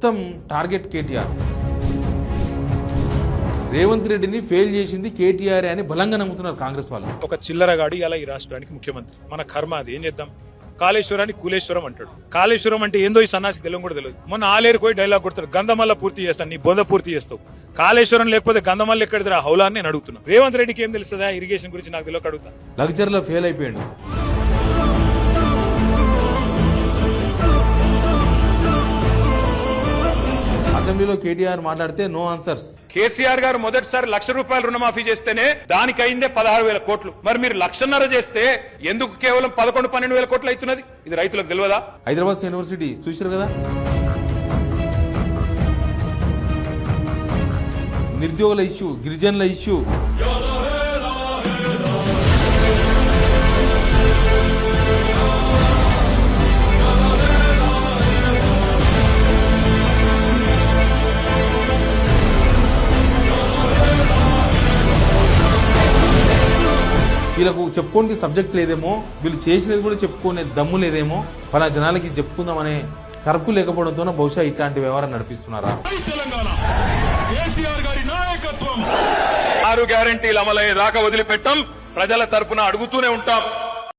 మొత్తం టార్గెట్ కేటీఆర్. రేవంత్ రెడ్డిని ఫెయిల్ చేసింది కేటీఆర్ అని బలంగా నమ్ముతున్నారు కాంగ్రెస్ వాళ్ళు. ఒక చిల్లరగాడి అలా ఈ రాష్ట్రానికి ముఖ్యమంత్రి. మన కర్మ అది ఏం చేద్దాం? కాళేశ్వరాన్ని కూలేశ్వరం అంటాడు. కాళేశ్వరం అంటే ఏందో ఈ సన్నాసి తెలియదు కూడా తెలియదు. మొన్న ఆలేరు పోయి డైలాగ్ కొడతాడు గంధమల్ల పూర్తి చేస్తాను నీ బొంద పూర్తి చేస్తావు. కాళేశ్వరం లేకపోతే గంధమల్ల ఎక్కడిదిరా? హౌలా అని నేను అడుగుతున్నా. రేవంత్ రెడ్డికి ఏం తెలుస్తుందా? ఇరిగేషన్ గురించి నాకు తెలియక అడుగుతా. లగ్జరీలో ఫెయిల్ అయిపోయాడు. అసెంబ్లీలో కేటీఆర్ మాట్లాడితే నో ఆన్సర్స్. కేసీఆర్ గారు మొదటిసారి లక్ష రూపాయలు రుణమాఫీ చేస్తేనే దానికి అయిందే పదహారు వేల కోట్లు. మరి మీరు లక్షన్నర చేస్తే ఎందుకు కేవలం పదకొండు పన్నెండు వేల కోట్లు అవుతున్నది? ఇది రైతులకు తెలియదా? హైదరాబాద్ యూనివర్సిటీ చూసారు కదా? నిరుద్యోగుల ఇష్యూ గిరిజనుల ఇష్యూ. వీళ్ళకు చెప్పుకోనికి సబ్జెక్ట్ లేదేమో వీళ్ళు చేసినది కూడా చెప్పుకునే దమ్ము లేదేమో పలా జనాలకి చెప్పుకుందామనే సరుకు లేకపోవడంతో బహుశా ఇట్లాంటి వ్యవహారం నడిపిస్తున్నారా? ఆరు గ్యారంటీలు అమలయ్యేదాకా వదిలిపెట్టం. ప్రజల తరపున అడుగుతూనే ఉంటాం.